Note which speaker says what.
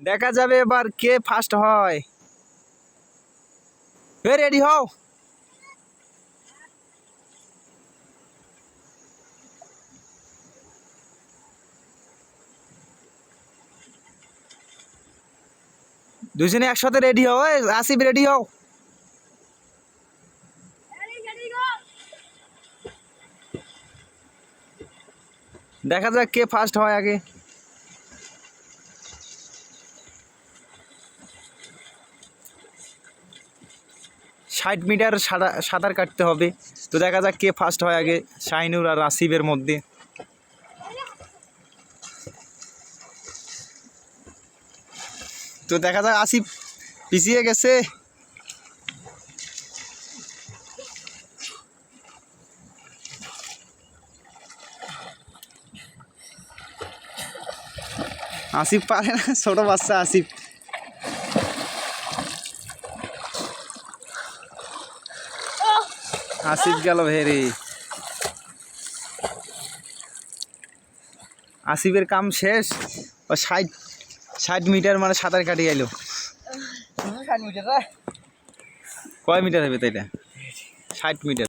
Speaker 1: দেখা যাবে এবার কে ফার্স্ট হয়। এ রেডি হও। দুজনে একসাথে রেডি হও আসিফ রেডি হও। দেখা যাক কে ফার্স্ট হয় আগে। ষাট মিটার সাঁতার সাঁতার কাটতে হবে। তো দেখা যাক কে ফার্স্ট হয় আগে, শাহিনুর আর আসিফের মধ্যে। তো দেখা যাক আসিফ পিছিয়ে গেছে। আসিফ পারে না, ছোট বাচ্চা আসিফ। আসিফ গেল ভেরি। আসিফের কাম শেষ। ও ষাট ষাট মিটার মানে সাঁতার কাটি গেল। কয় মিটার হবে তাইটা ষাট মিটার।